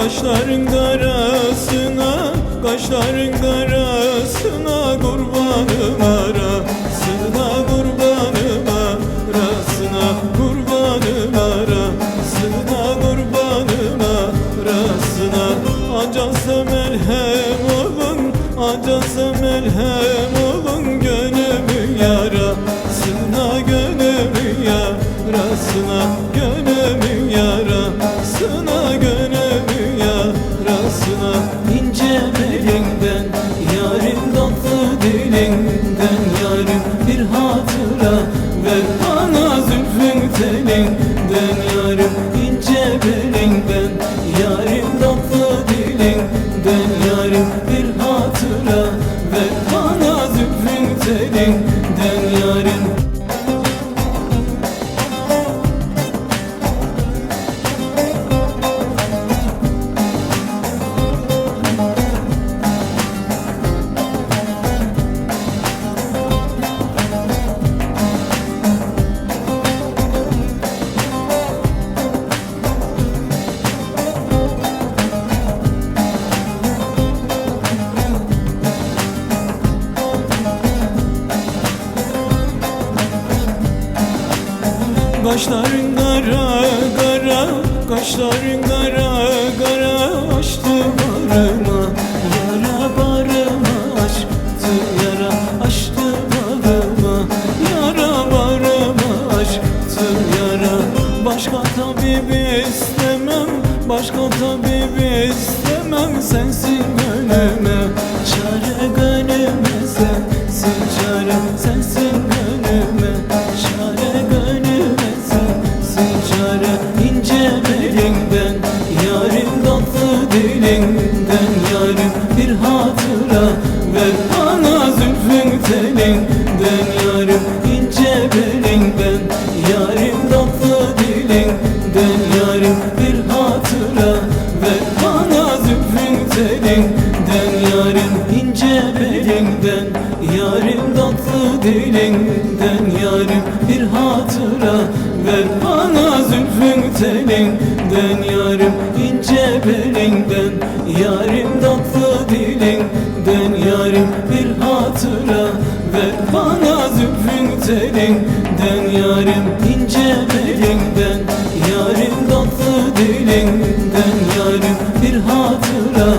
Kaşların karasına Kaşların karasına Kurbanım arasına Kurbanım arasına Kurbanım arasına Kurbanım arasına. Acasa merhem olun Acasa merhem olun love. Kaşların kara kara Kaşların kara kara Açtı barıma Yara barıma açtı yara açtı barıma Yara barıma açtı yara. Başka tabip istemem Başka tabip istemem Sensin gönlüme. Çare gönlüme sensin çare sensin çare ince belinden Yarim tatlı dilinden Yarim bir hatıra ver bana zülfün telinden Yarim ince belinden Yarim tatlı dilinden Yarim bir hatıra ver bana zülfün telinden Yarim ince belinden Yarim tatlı dilinden Yarim bir hatıra ver bana zülfün telinden Yarim ince belinden Yarim tatlı dilinden Yarim bir hatıra ver bana zülfün telinden Yarim ince belinden Yarim tatlı dilinden Yarim bir hatıra